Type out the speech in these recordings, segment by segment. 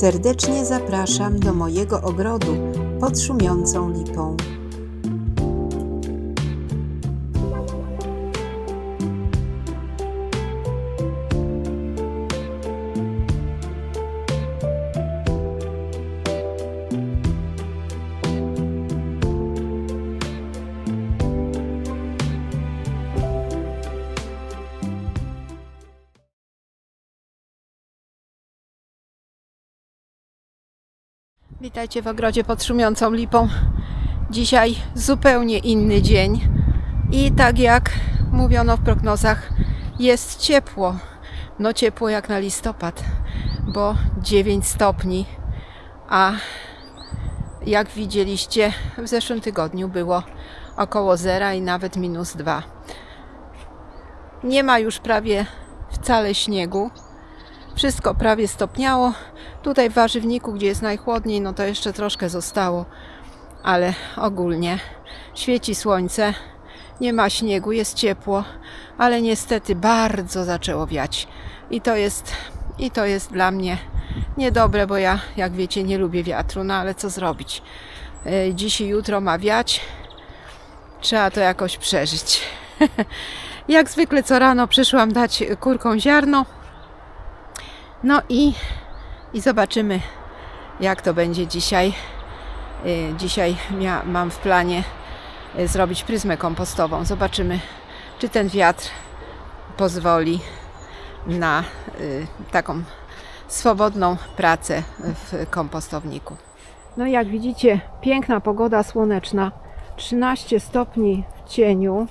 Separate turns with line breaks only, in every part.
Serdecznie zapraszam do mojego ogrodu pod szumiącą lipą.
Witajcie w ogrodzie pod szumiącą lipą. Dzisiaj zupełnie inny dzień i tak jak mówiono w prognozach, jest ciepło. No ciepło jak na listopad, bo 9 stopni, a jak widzieliście w zeszłym tygodniu było około zera i nawet minus 2. Nie ma już prawie wcale śniegu. Wszystko prawie stopniało. Tutaj w warzywniku, gdzie jest najchłodniej, no to jeszcze troszkę zostało, ale ogólnie świeci słońce, nie ma śniegu, jest ciepło, ale niestety bardzo zaczęło wiać. I to jest, i to jest dla mnie niedobre, bo ja, jak wiecie, nie lubię wiatru, no ale co zrobić? E, Dziś i jutro ma wiać, trzeba to jakoś przeżyć. jak zwykle co rano przyszłam dać kurkom ziarno. No i, i zobaczymy, jak to będzie dzisiaj. Y, Dzisiaj mam w planie y, zrobić pryzmę kompostową. Zobaczymy, czy ten wiatr pozwoli na y, taką swobodną pracę w kompostowniku. No jak widzicie, piękna pogoda słoneczna, 13 stopni w cieniu,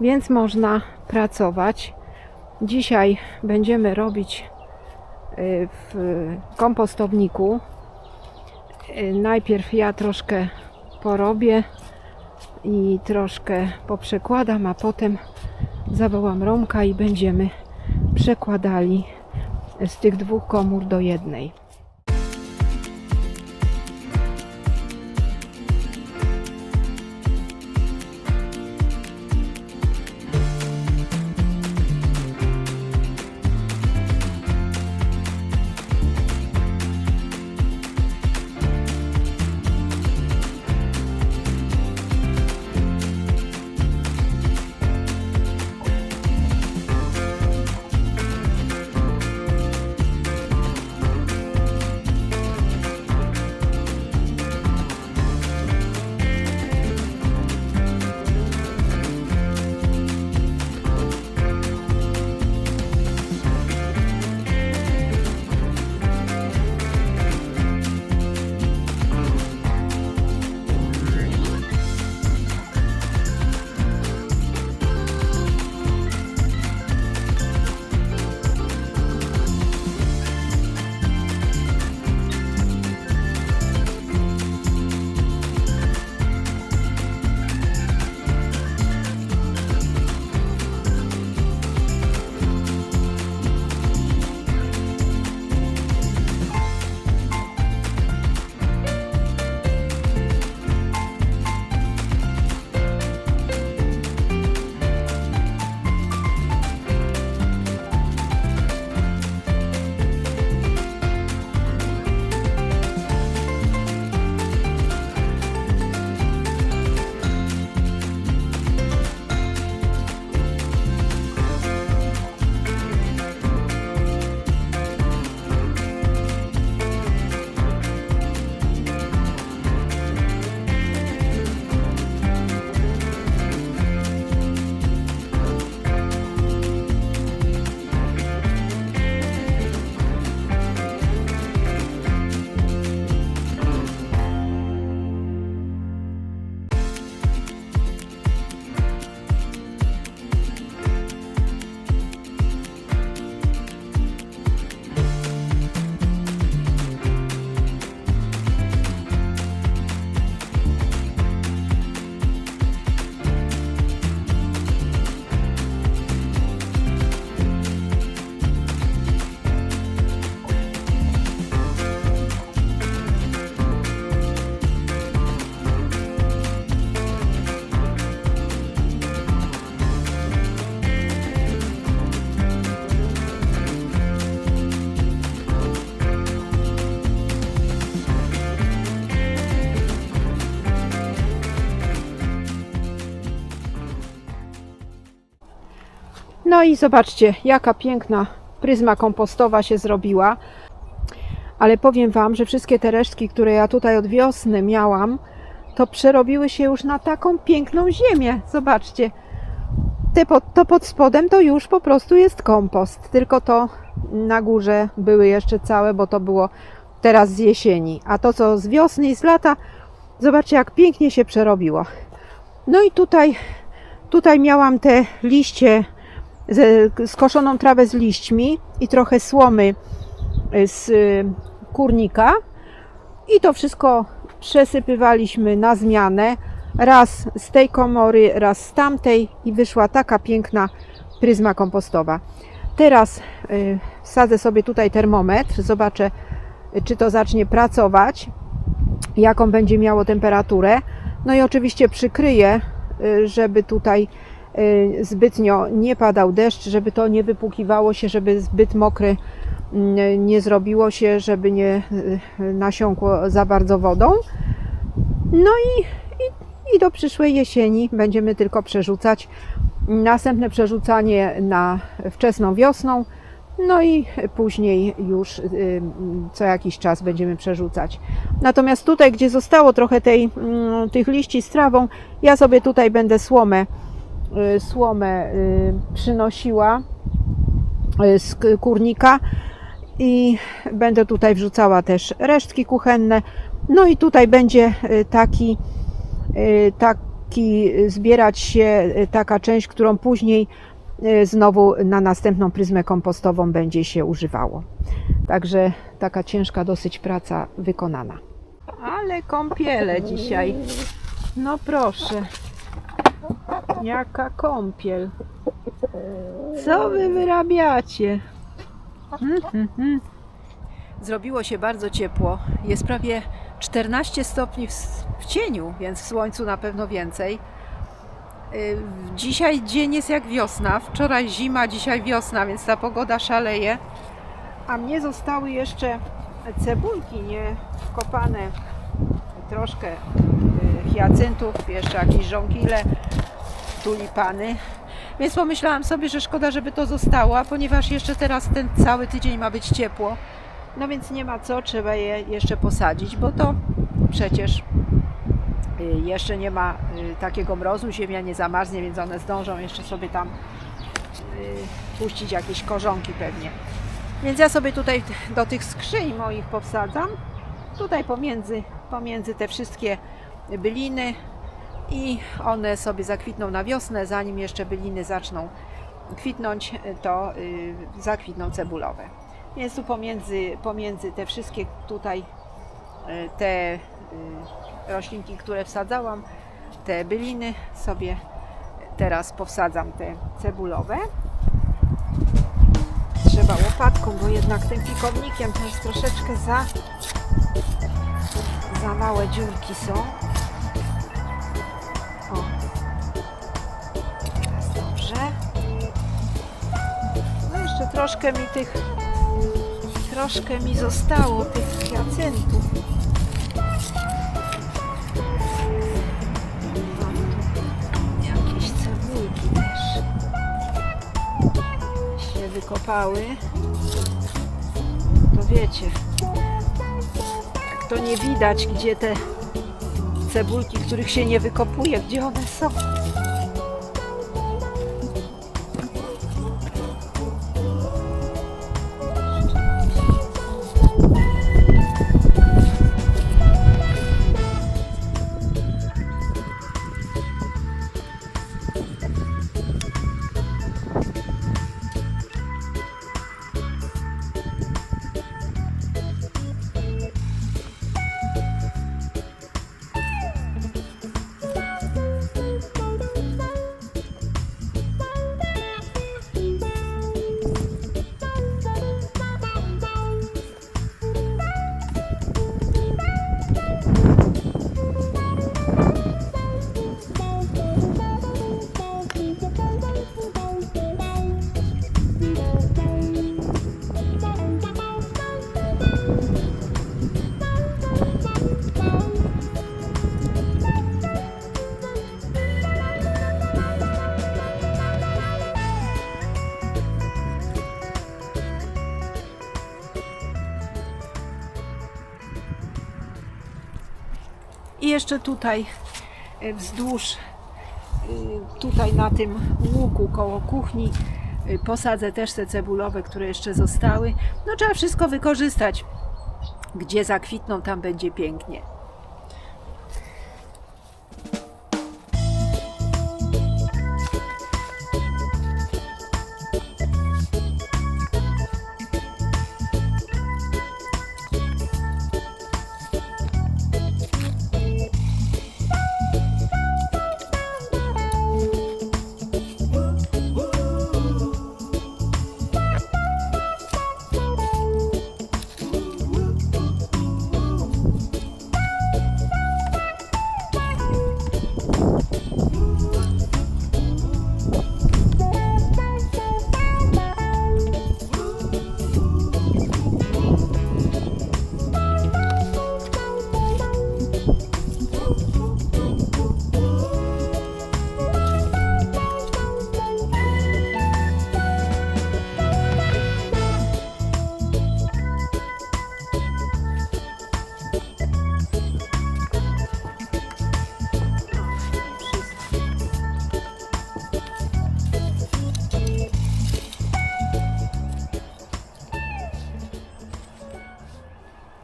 więc można pracować. Dzisiaj będziemy robić w kompostowniku. Y, Najpierw ja troszkę porobię i troszkę poprzekładam, a potem zawołam Romka i będziemy przekładali z tych dwóch komór do jednej. No i zobaczcie, jaka piękna pryzma kompostowa się zrobiła. Ale powiem Wam, że wszystkie te resztki, które ja tutaj od wiosny miałam, to przerobiły się już na taką piękną ziemię. Zobaczcie. Te pod, to pod spodem to już po prostu jest kompost. Tylko to na górze były jeszcze całe, bo to było teraz z jesieni. A to co z wiosny i z lata, zobaczcie jak pięknie się przerobiło. No i tutaj, tutaj miałam te liście, skoszoną trawę z liśćmi i trochę słomy z y, kurnika. I to wszystko przesypywaliśmy na zmianę. Raz z tej komory, raz z tamtej i wyszła taka piękna pryzma kompostowa. Teraz y, wsadzę sobie tutaj termometr, zobaczę y, czy to zacznie pracować, jaką będzie miało temperaturę. No i oczywiście przykryję, y, żeby tutaj y, zbytnio nie padał deszcz, żeby to nie wypłukiwało się, żeby zbyt mokry mm, nie zrobiło się, żeby nie y, nasiąkło za bardzo wodą. No i, i, i do przyszłej jesieni będziemy tylko przerzucać. Następne przerzucanie na wczesną wiosną. No i później już y, co jakiś czas będziemy przerzucać. Natomiast tutaj, gdzie zostało trochę tej, mm, tych liści z trawą, ja sobie tutaj będę słomę, y, słomę y, przynosiła y, z kurnika i będę tutaj wrzucała też resztki kuchenne. No i tutaj będzie y, taki, y, taki zbierać się y, taka część, którą później y, znowu na następną pryzmę kompostową będzie się używało. Także taka ciężka dosyć praca wykonana. Ale kąpiele dzisiaj. No proszę. Jaka kąpiel. Co wy wyrabiacie? Mm. Zrobiło się bardzo ciepło. Jest prawie 14 stopni w, w cieniu, więc w słońcu na pewno więcej. Y, Dzisiaj dzień jest jak wiosna. Wczoraj zima, dzisiaj wiosna, więc ta pogoda szaleje. A mnie zostały jeszcze cebulki nie wkopane. Troszkę hiacyntów, jeszcze jakieś żonkile, tulipany. Więc pomyślałam sobie, że szkoda, żeby to zostało, ponieważ jeszcze teraz ten cały tydzień ma być ciepło, no więc nie ma co, trzeba je jeszcze posadzić, bo to przecież y, jeszcze nie ma y, takiego mrozu, ziemia nie zamarznie, więc one zdążą jeszcze sobie tam y, puścić jakieś korzonki pewnie. Więc ja sobie tutaj do tych skrzyń moich powsadzam, tutaj pomiędzy, pomiędzy te wszystkie byliny i one sobie zakwitną na wiosnę, zanim jeszcze byliny zaczną kwitnąć, to y, zakwitną cebulowe. Więc tu pomiędzy, pomiędzy te wszystkie tutaj y, te y, roślinki, które wsadzałam, te byliny sobie teraz powsadzam te cebulowe. Trzeba łopatką, bo jednak tym pikownikiem jest troszeczkę za, za małe dziurki są. Troszkę mi tych troszkę mi zostało tych tu jakieś cebulki też się wykopały. To wiecie, jak to nie widać, gdzie te cebulki, których się nie wykopuje, gdzie one są. I jeszcze tutaj e, wzdłuż, y, tutaj na tym łuku koło kuchni y, posadzę też te cebulowe, które jeszcze zostały. No trzeba wszystko wykorzystać. Gdzie zakwitną, tam będzie pięknie.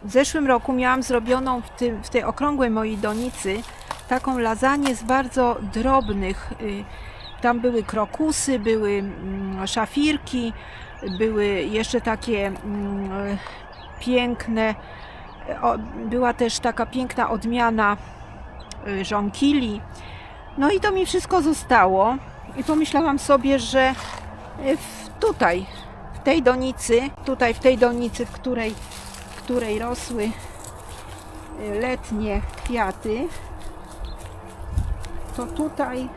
W zeszłym roku miałam zrobioną w, tym, w tej okrągłej mojej donicy taką lasagne z bardzo drobnych. y, Tam były krokusy, były mm, szafirki, były jeszcze takie mm, piękne. Była też taka piękna odmiana y, żonkili. No i to mi wszystko zostało. I pomyślałam sobie, że y, tutaj, w tej donicy, tutaj w tej donicy, w której której rosły y, letnie kwiaty, to tutaj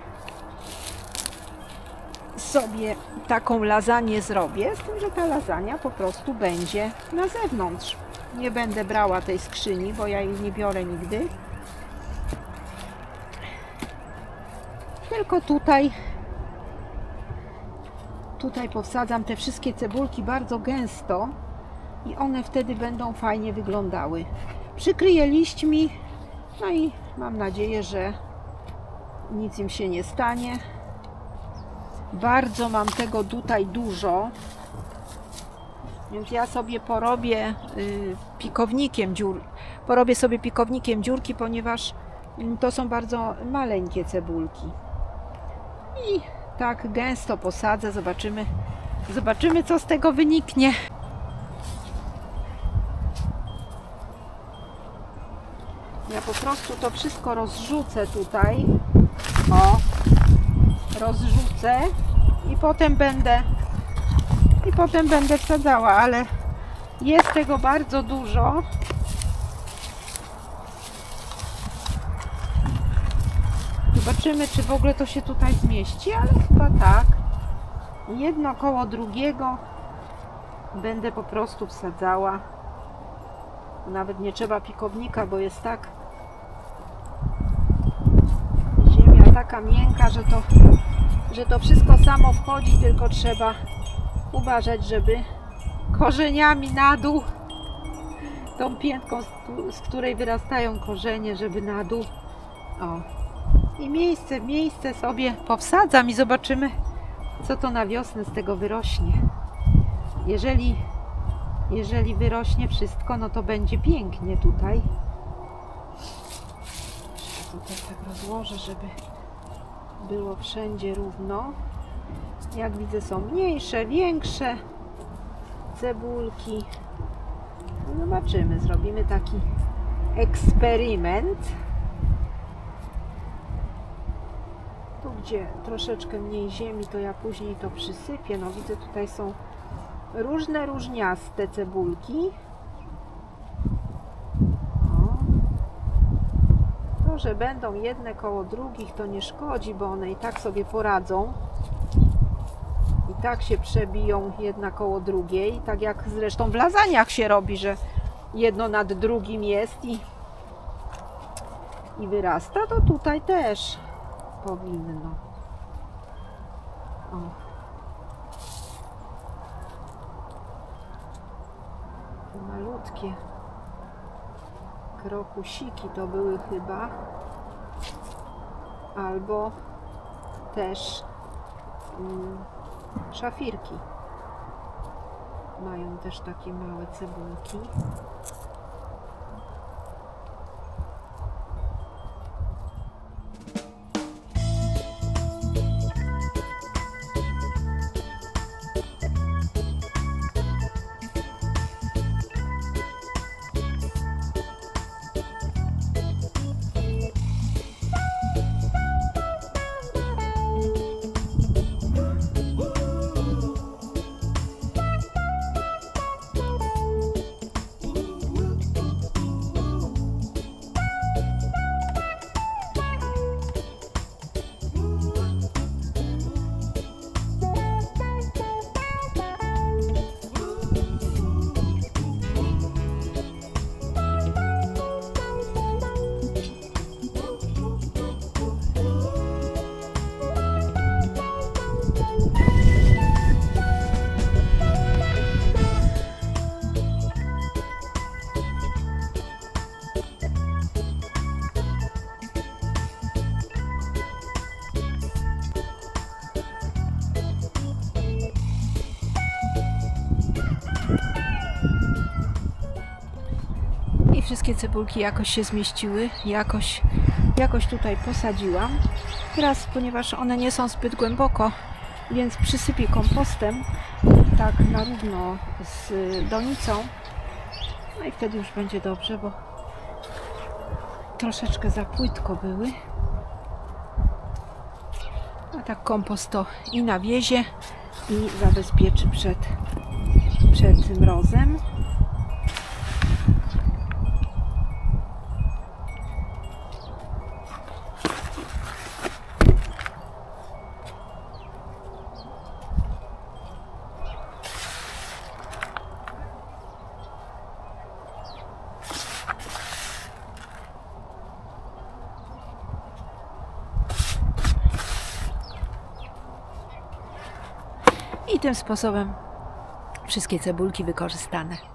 sobie taką lasagne zrobię, z tym, że ta lasagna po prostu będzie na zewnątrz. Nie będę brała tej skrzyni, bo ja jej nie biorę nigdy. Tylko tutaj tutaj powsadzam te wszystkie cebulki bardzo gęsto i one wtedy będą fajnie wyglądały. Przykryję liśćmi, no i mam nadzieję, że nic im się nie stanie. Bardzo mam tego tutaj dużo, więc ja sobie porobię y, pikownikiem dziur, porobię sobie pikownikiem dziurki, ponieważ to są bardzo maleńkie cebulki. I tak gęsto posadzę, zobaczymy, zobaczymy co z tego wyniknie. Po prostu to wszystko rozrzucę tutaj. O, rozrzucę i potem będę i potem będę wsadzała, ale jest tego bardzo dużo. Zobaczymy, czy w ogóle to się tutaj zmieści, ale chyba tak. Jedno koło drugiego będę po prostu wsadzała. Nawet nie trzeba pikownika, bo jest tak ziemia taka miękka, że to, że to wszystko samo wchodzi, tylko trzeba uważać, żeby korzeniami na dół, tą piętką, z, której wyrastają korzenie, żeby na dół. O. I miejsce, miejsce sobie powsadzam i zobaczymy, co to na wiosnę z tego wyrośnie. Jeżeli jeżeli wyrośnie wszystko, no to będzie pięknie tutaj. Tutaj tak rozłożę, żeby było wszędzie równo. Jak widzę są mniejsze, większe cebulki. No zobaczymy, zrobimy taki eksperyment. Tu gdzie troszeczkę mniej ziemi, to ja później to przysypię. No widzę tutaj są różne różniaste cebulki. O. Że będą jedne koło drugich, to nie szkodzi, bo one i tak sobie poradzą. I tak się przebiją jedna koło drugiej, tak jak zresztą w lasagnach się robi, że jedno nad drugim jest i, i wyrasta, to tutaj też powinno. O. Te malutkie krokusiki to były chyba. Albo też mm, szafirki. Mają też takie małe cebulki. Wszystkie cebulki jakoś się zmieściły, jakoś, jakoś tutaj posadziłam. Teraz, ponieważ one nie są zbyt głęboko, więc przysypię kompostem tak na równo z donicą. No i wtedy już będzie dobrze, bo troszeczkę za płytko były. A tak kompost to i nawiezie i zabezpieczy przed, przed mrozem. Tym sposobem wszystkie cebulki wykorzystane.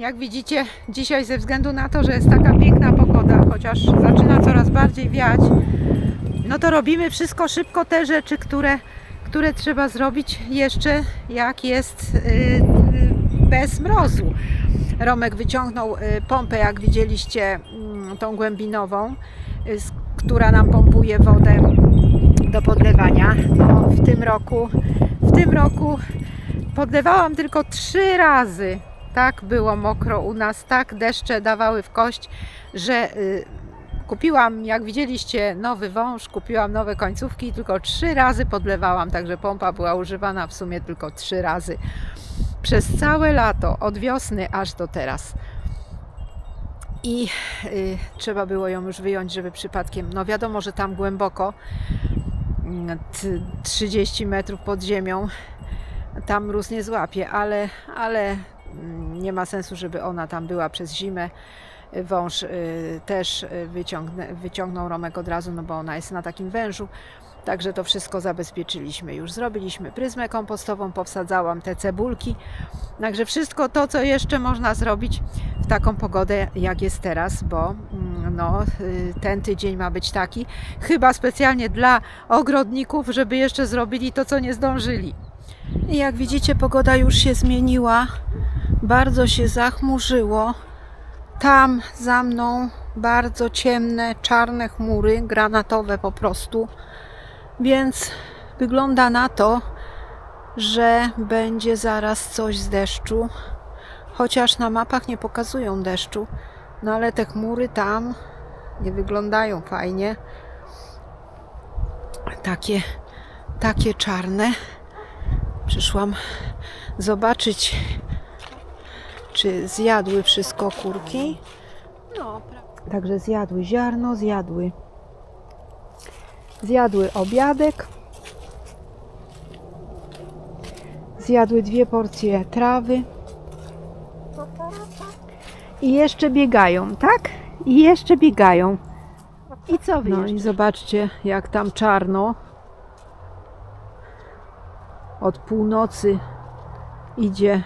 Jak widzicie, dzisiaj ze względu na to, że jest taka piękna pogoda, chociaż zaczyna coraz bardziej wiać, no to robimy wszystko szybko, te rzeczy, które, które trzeba zrobić jeszcze jak jest y, bez mrozu. Romek wyciągnął y, pompę, jak widzieliście, mm, tą głębinową, y, która nam pompuje wodę do podlewania. No, w tym roku, w tym roku podlewałam tylko trzy razy. Tak było mokro u nas, tak deszcze dawały w kość, że y, kupiłam, jak widzieliście, nowy wąż, kupiłam nowe końcówki tylko trzy razy podlewałam, także pompa była używana w sumie tylko trzy razy. Przez całe lato, od wiosny aż do teraz. i y, trzeba było ją już wyjąć, żeby przypadkiem, no wiadomo, że tam głęboko, mm, t- 30 metrów pod ziemią, tam mróz nie złapie, ale, ale mm, nie ma sensu, żeby ona tam była przez zimę. Wąż y, też y, wyciągnę, wyciągnął Romek od razu, no bo ona jest na takim wężu. Także to wszystko zabezpieczyliśmy już. Zrobiliśmy pryzmę kompostową, powsadzałam te cebulki. Także wszystko to, co jeszcze można zrobić w taką pogodę, jak jest teraz, bo mm, no, y, ten tydzień ma być taki, chyba specjalnie dla ogrodników, żeby jeszcze zrobili to, co nie zdążyli. I jak widzicie, pogoda już się zmieniła. Bardzo się zachmurzyło. Tam za mną bardzo ciemne, czarne chmury, granatowe po prostu. Więc wygląda na to, że będzie zaraz coś z deszczu. Chociaż na mapach nie pokazują deszczu, no ale te chmury tam nie wyglądają fajnie. Takie, takie czarne. Przyszłam zobaczyć, czy zjadły wszystko kurki. No, Także zjadły ziarno, zjadły. Zjadły obiadek. Zjadły dwie porcje trawy. I jeszcze biegają, tak? I jeszcze biegają. I co wy No i zobaczcie, jak tam czarno. Od północy idzie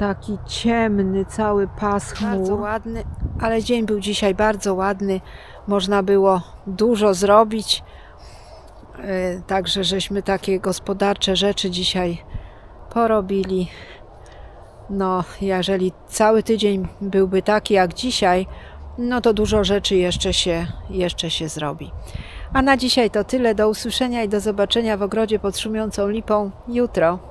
taki ciemny cały pas chmur. Bardzo ładny, ale dzień był dzisiaj bardzo ładny. Można było dużo zrobić. Yy, Także żeśmy takie gospodarcze rzeczy dzisiaj porobili. No, jeżeli cały tydzień byłby taki jak dzisiaj, no to dużo rzeczy jeszcze się, jeszcze się zrobi. A na dzisiaj to tyle. Do usłyszenia i do zobaczenia w ogrodzie pod szumiącą lipą jutro.